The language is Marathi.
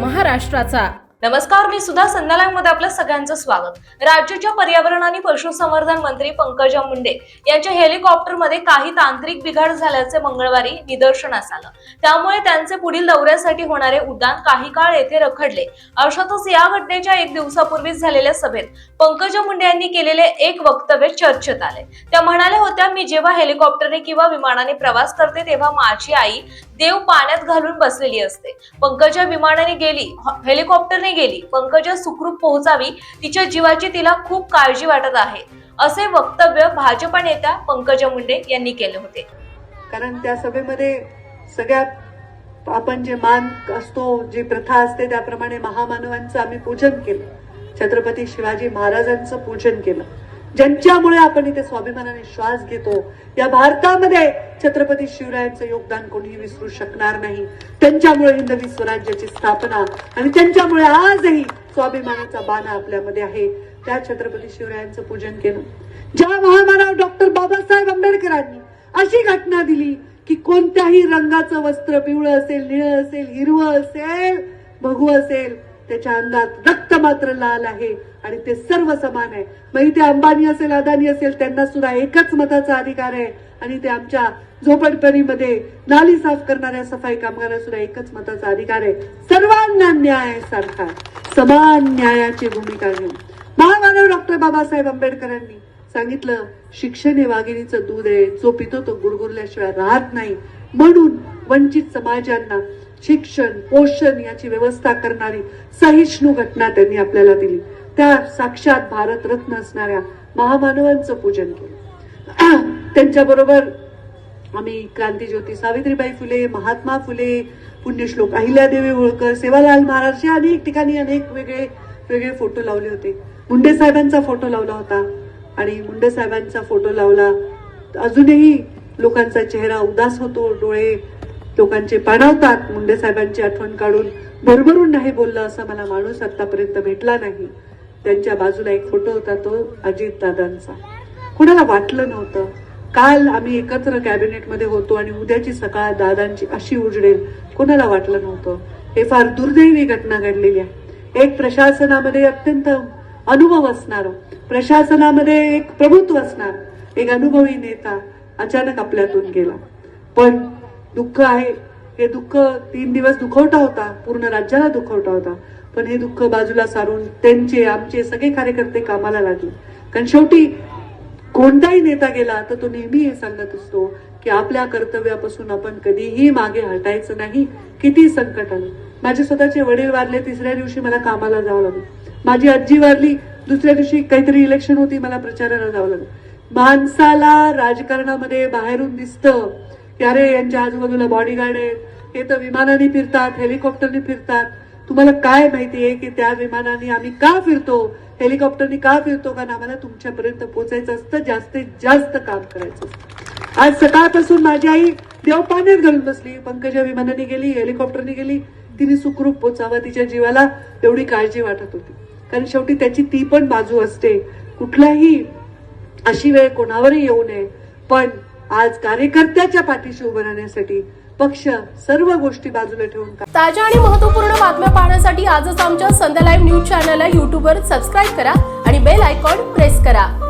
महाराष्ट्राचा. नमस्कार मी सुद्धा संध्यालायमध्ये आपलं सगळ्यांचं स्वागत. राज्याच्या पर्यावरण आणि पशुसंवर्धन मंत्री पंकजा मुंडे यांच्या हेलिकॉप्टरमध्ये काही तांत्रिक बिघाड झाल्याचे मंगळवारी निदर्शनास आलं. त्यामुळे त्यांचे पुढील दौऱ्यासाठी होणारे उड्डाण काही काळ येथे रखडले. अर्थातच या घटनेच्या एक दिवसापूर्वीच झालेल्या सभेत पंकजा मुंडे यांनी केलेले एक वक्तव्य चर्चेत आले. त्या म्हणाल्या होत्या मी जेव्हा हेलिकॉप्टरने किंवा विमानाने प्रवास करते तेव्हा माझी आई देव पाण्यात घालून बसलेली असते. पंकजा विमानाने गेली हेलिकॉप्टरने गेली. पंकजा सुखरूप पोहोचावी तिच्या जीवाची तिला खूप काळजी वाटत आहे. असे वक्तव्य भाजपा नेत्या पंकजा मुंडे यांनी केले होते. कारण त्या सभेमध्ये सगळ्यात आपण जे मान असतो जी प्रथा असते त्याप्रमाणे महामानवांचं आम्ही पूजन केलं. छत्रपती शिवाजी महाराजांचं पूजन केलं. ज्यांच्यामुळे आपण इथे स्वाभिमानाने श्वास घेतो या भारतामध्ये छत्रपती शिवरायांचं योगदान कोणीही विसरू शकणार नाही. त्यांच्यामुळे हिंदवी स्वराज्याची स्थापना आणि त्यांच्यामुळे आजही स्वाभिमानाचा बाणा आपल्यामध्ये आहे. त्या छत्रपती शिवरायांचं पूजन केलं. ज्या महामानव डॉक्टर बाबासाहेब आंबेडकरांनी अशी घटना दिली की कोणत्याही रंगाचं वस्त्र पिवळं असेल निळं असेल हिरवं असेल भगू असेल त्याच्या अंगात रक्त मात्र लाल आहे. आणि ते सर्व समान आहे. मग इथे अंबानी असेल अदानी असेल त्यांना सुद्धा एकच मताचा अधिकार आहे. आणि ते आमच्या झोपडपणीमध्ये नाली साफ करणाऱ्या सफाई कामगारांना सुद्धा एकच मताचा अधिकार आहे. सर्वांना न्याय सारखा समान न्यायाची भूमिका घेऊन. महामानव डॉक्टर बाबासाहेब आंबेडकरांनी सांगितलं शिक्षण हे वाघिणीचं दूध आहे. जो पितो तो गुरगुरल्याशिवाय राहत नाही. म्हणून वंचित समाजांना शिक्षण पोषण याची व्यवस्था करणारी सहिष्णू घटना त्यांनी आपल्याला दिली. त्या साक्षात भारतरत्न असणाऱ्या महामानवांचं पूजन केलं. त्यांच्याबरोबर आम्ही क्रांतीज्योती सावित्रीबाई फुले महात्मा फुले पुण्यश्लोक अहिल्यादेवी होळकर सेवालाल महाराज अनेक ठिकाणी अनेक वेगळे वेगळे फोटो लावले होते. मुंडे साहेबांचा फोटो लावला होता आणि मुंडे साहेबांचा फोटो लावला अजूनही लोकांचा चेहरा उदास होतो डोळे लोकांचे पाणावतात मुंडे साहेबांची आठवण काढून भरभरून नाही बोललं असं मला माणूस आतापर्यंत भेटला नाही. त्यांच्या बाजूला एक फोटो होता तो अजित दादांचा. कुणाला वाटलं नव्हतं. काल आम्ही एकत्र कॅबिनेटमध्ये होतो आणि उद्याची सकाळ दादांची अशी उजडेल. कोणाला वाटलं नव्हतं. हे फार दुर्दैवी घटना घडलेली आहे. एक प्रशासनामध्ये अत्यंत अनुभव असणार प्रशासनामध्ये एक प्रभुत्व असणार. एक अनुभवी नेता अचानक आपल्यातून गेला. पण दुःख आहे. हे दुःख तीन दिवस दुखवटा होता. पूर्ण राज्याला दुखवटा होता. पण हे दुःख बाजूला सारून त्यांचे आमचे सगळे कार्यकर्ते कामाला लागले. कारण शेवटी कोणताही नेता गेला तर तो नेहमी हे सांगत असतो की आपल्या कर्तव्यापासून आपण कधीही मागे हटायचं नाही किती संकट आलं. माझे स्वतःचे वडील वारले तिसऱ्या दिवशी मला कामाला जावं लागलं. माझी आजी वारली दुसऱ्या दिवशी काहीतरी इलेक्शन होती मला प्रचाराला जावं लागलं. माणसाला राजकारणामध्ये बाहेरून दिसतं की अरे यांच्या आजूबाजूला बॉडीगार्ड आहेत. हे तर विमानाने फिरतात हेलिकॉप्टरने फिरतात. तुम्हाला काय माहिती आहे की त्या विमानाने आम्ही का फिरतो? हेलिकॉप्टरने का फिरतो कारण आम्हाला तुमच्यापर्यंत पोहोचायचं असतं जास्तीत जास्त काम करायचं असतं. आज सकाळपासून माझी आई देव पाण्यात घालून बसली. पंकजा विमानाने गेली हेलिकॉप्टरने गेली. तिने सुखरूप पोचावा तिच्या जीवाला एवढी काळजी वाटत होती. कारण शेवटी त्याची ती पण बाजू असते. कुठलाही अशी वेळ कोणावरही येऊ नये. पण आज कार्यकर्त्याच्या पाठीशी उभं राहण्यासाठी पक्ष सर्व गोष्टी बाजूला ठेवून ताज्या आणि महत्त्वपूर्ण बातम्या पाहण्यासाठी आजच आमच्या संध्या लाईव्ह न्यूज चॅनलला युट्यूबवर सबस्क्राईब करा आणि बेल आयकॉन प्रेस करा.